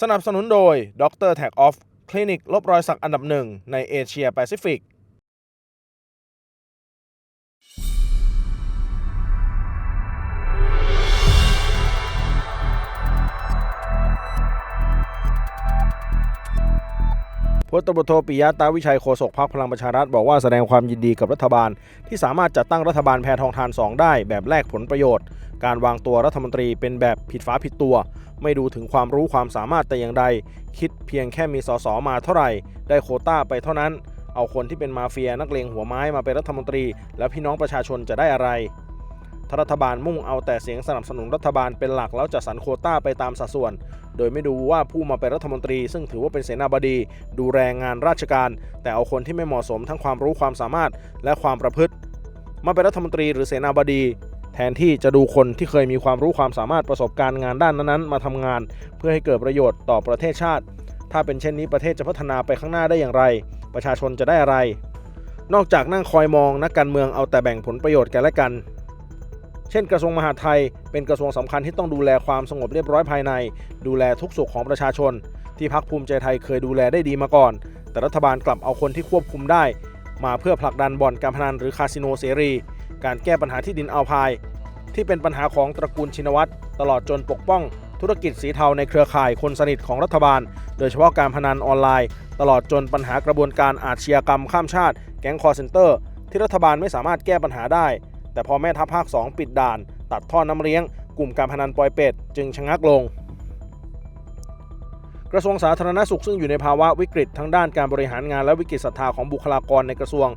สนับสนุนโดยดรแท็กออฟคลินิกลบรอยสักอันดับหนึ่งในเอเชียแปซิฟิก พลตำรวจโทปิยะตาวิชัยโฆษกพรรคพลังประชารัฐบอกว่าแสดงความยินดีกับรัฐบาล ที่สามารถจัดตั้งรัฐบาลแพทองทาน 2 ได้แบบแลกผลประโยชน์ การวางตัวรัฐมนตรีเป็นแบบผิดฝาผิดตัว ไม่ดูถึงความรู้ความสามารถแต่อย่างใด คิดเพียงแค่มีสสมาเท่าไหร่ ได้โคต้าไปเท่านั้น เอาคนที่เป็นมาเฟียนักเลงหัวไม้มาเป็นรัฐมนตรี แล้วพี่น้องประชาชนจะได้อะไรถ้ารัฐบาลมุ่งเอาแต่เสียงสนับสนุนรัฐบาลเป็นหลักแล้วจะสรรโคต้าไปตามสัดส่วน โดยไม่ดูว่าผู้มาเป็นรัฐมนตรี ซึ่งถือว่าเป็นเสนาบดี ดูแรงงานราชการ แต่เอาคนที่ไม่เหมาะสมทั้งความรู้ความสามารถและความประพฤติ มาเป็นรัฐมนตรีหรือเสนาบดี แทนที่จะดูคนที่เคยมีความรู้ความสามารถประสบการณ์งานด้านนั้นๆ มาทำงาน เพื่อให้เกิดประโยชน์ต่อประเทศชาติ ถ้าเป็นเช่นนี้ประเทศจะพัฒนาไปข้างหน้าได้อย่างไร ประชาชนจะได้อะไร นอกจากนั่งคอยมองนักการเมืองเอาแต่แบ่งผลประโยชน์กันและกัน เช่นกระทรวงมหาดไทย เป็นกระทรวงสำคัญที่ต้องดูแลความสงบเรียบร้อยภายใน ดูแลทุกสุขของประชาชน ที่พักภูมิใจไทยเคยดูแลได้ดีมาก่อน แต่รัฐบาลกลับเอาคนที่ควบคุมได้ มาเพื่อผลักดันบ่อนการพนันหรือคาสิโนเสรี การแก้ปัญหาที่ดินอัลพาย ที่เป็นปัญหาของตระกูลชินวัตรตลอดจนปกป้อง ธุรกิจสีเทาในเครือข่ายคนสนิทของรัฐบาล โดยเฉพาะการพนันออนไลน์ ตลอดจนปัญหากระบวนการอาชญากรรมข้ามชาติ แก๊งคอร์เซนเตอร์ ที่รัฐบาลไม่สามารถแก้ปัญหาได้ แต่พอแม่ทัพภาค 2 ปิดด่าน ตัดท่อน้ำเลี้ยง กลุ่มการพนันปลอยเป็ด จึงชะงักลง กระทรวงสาธารณสุขซึ่งอยู่ในภาวะวิกฤตทั้งด้านการบริหารงานและวิกฤตศรัทธาของบุคลากรในกระทรวง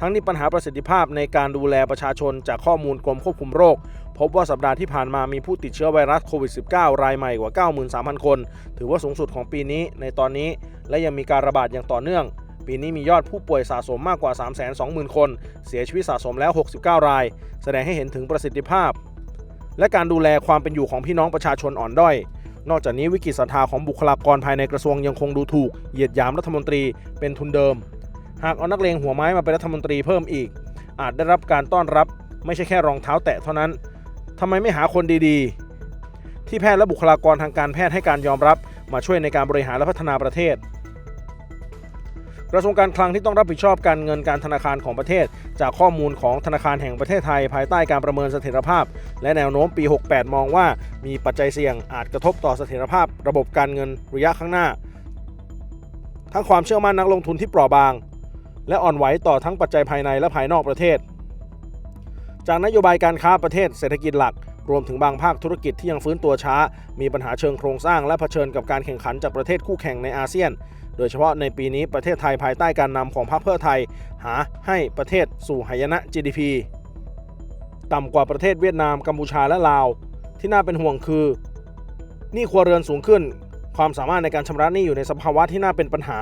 ทั้งนี้ปัญหาประสิทธิภาพในการดูแลประชาชนจากข้อมูลกรมควบคุมโรค พบว่าสัปดาห์ที่ผ่านมามีผู้ติดเชื้อไวรัสโควิด -19 รายใหม่กว่า 93,000 คน ถือว่าสูงสุดของปีนี้ในตอนนี้ และยังมีการระบาดอย่างต่อเนื่อง ปีนี้มียอดผู้ป่วยสะสมมากกว่า 320,000 คน เสียชีวิตสะสมแล้ว 69 ราย แสดงให้เห็นถึงประสิทธิภาพ และการดูแลความเป็นอยู่ของพี่น้องประชาชนอ่อนด้อย นอกจากนี้วิกฤตศรัทธาของบุคลากรภายในกระทรวงยังคงดูถูก เหยียดหยามรัฐมนตรีเป็นทุนเดิม หากเอานักเลงหัวไม้มาเป็นรัฐมนตรีเพิ่มอีก อาจได้รับการต้อนรับ ไม่ใช่แค่รองเท้าแตะเท่านั้นทำไมไม่หาคนดีๆ ที่แพทย์และบุคลากรทางการแพทย์ให้การยอมรับมาช่วยในการบริหารและพัฒนาประเทศ กระทรวงการคลังที่ต้องรับผิดชอบการเงินการธนาคารของประเทศ จากข้อมูลของธนาคารแห่งประเทศไทย ภายใต้การประเมินเสถียรภาพ และแนวโน้มปี 68 มองว่ามีปัจจัยเสี่ยงอาจกระทบต่อเสถียรภาพ ระบบการเงินระยะข้างหน้า ทั้งความเชื่อมั่นนักลงทุนที่เปราะบาง และอ่อนไหวต่อทั้งปัจจัยภายในและภายนอกประเทศ จากนโยบายการค้าประเทศเศรษฐกิจหลักรวมถึงบางภาคธุรกิจที่ยังฟื้นตัวช้า มีปัญหาเชิงโครงสร้างและเผชิญกับการแข่งขันจากประเทศคู่แข่งในอาเซียน โดยเฉพาะในปีนี้ประเทศไทยภายใต้การนำของพรรคเพื่อไทย หาให้ประเทศสู่หายนะ GDP ต่ำกว่าประเทศเวียดนามกัมพูชาและลาว ที่น่าเป็นห่วงคือหนี้ครัวเรือนสูงขึ้น ความสามารถในการชำระหนี้อยู่ในสภาวะที่น่าเป็นปัญหา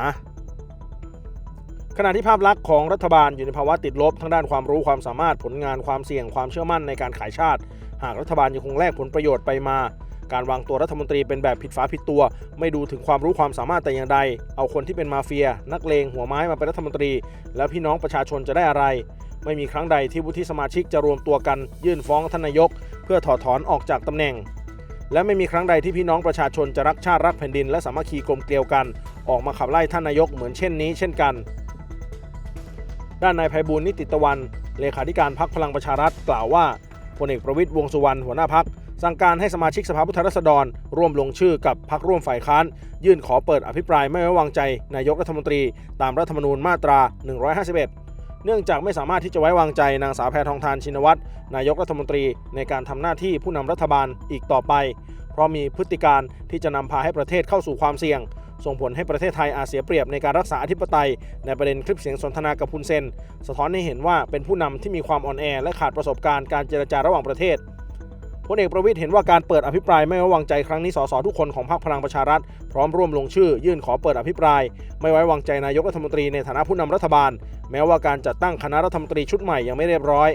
ขณะที่ภาพลักษณ์ของรัฐบาลอยู่ในภาวะติดลบทั้งด้านความรู้ความสามารถผลงานความเสี่ยงความเชื่อมั่นในการขายชาติ หากรัฐบาลยังคงแลกผลประโยชน์ไปมา การวางตัวรัฐมนตรีเป็นแบบผิดฝาผิดตัว ไม่ดูถึงความรู้ความสามารถแต่อย่างใด เอาคนที่เป็นมาเฟีย นักเลงหัวไม้มาเป็นรัฐมนตรี แล้วพี่น้องประชาชนจะได้อะไร ไม่มีครั้งใดที่วุฒิสมาชิกจะรวมตัวกัน ยื่นฟ้องท่านนายก เพื่อถอดถอนออกจากตำแหน่ง และไม่มีครั้งใดที่พี่น้องประชาชนจะรักชาติรักแผ่นดิน และสามัคคีกลมเกลียวกัน ออกมาขับไล่ท่านนายกเหมือนเช่นนี้ เช่นกัน ด้านนายไพบูลนิติตะวันเลขาธิการพักพลังประชารัฐกล่าวว่าพลเอกประวิตยวงสุวรรณหัวหน้าพัก สั่งการให้สมาชิกสภาผู้แทนราษฎร ร่วมลงชื่อกับพักร่วมฝ่ายค้าน ยื่นขอเปิดอภิปรายไม่ไว้วางใจนายกรัฐมนตรี ตามรัฐธรรมนูญมาตรา 151 เนื่องจากไม่สามารถที่จะไว้วางใจนางสาวแพทองทานชินวัตรนายกรัฐมนตรีในการทำหน้าที่ผู้นำรัฐบาลอีกต่อไป เพราะมีพฤติการที่จะนำพาให้ประเทศเข้าสู่ความเสี่ยงส่งผลให้ประเทศไทยอาจเสียเปรียบในการรักษาอธิปไตย ในประเด็นคลิปเสียงสนทนากับพุนเซน สะท้อนให้เห็นว่าเป็นผู้นำที่มีความอ่อนแอและขาดประสบการณ์การเจรจาระหว่างประเทศ พลเอกประวิทย์เห็นว่าการเปิดอภิปรายไม่ไว้วางใจครั้งนี้สสทุกคนของพรรคพลังประชารัฐ พร้อมร่วมลงชื่อ ยื่นขอเปิดอภิปราย ไม่ไว้วางใจนายกรัฐมนตรีในฐานะผู้นำรัฐบาล แม้ว่าการจัดตั้งคณะรัฐมนตรีชุดใหม่ยังไม่เรียบร้อย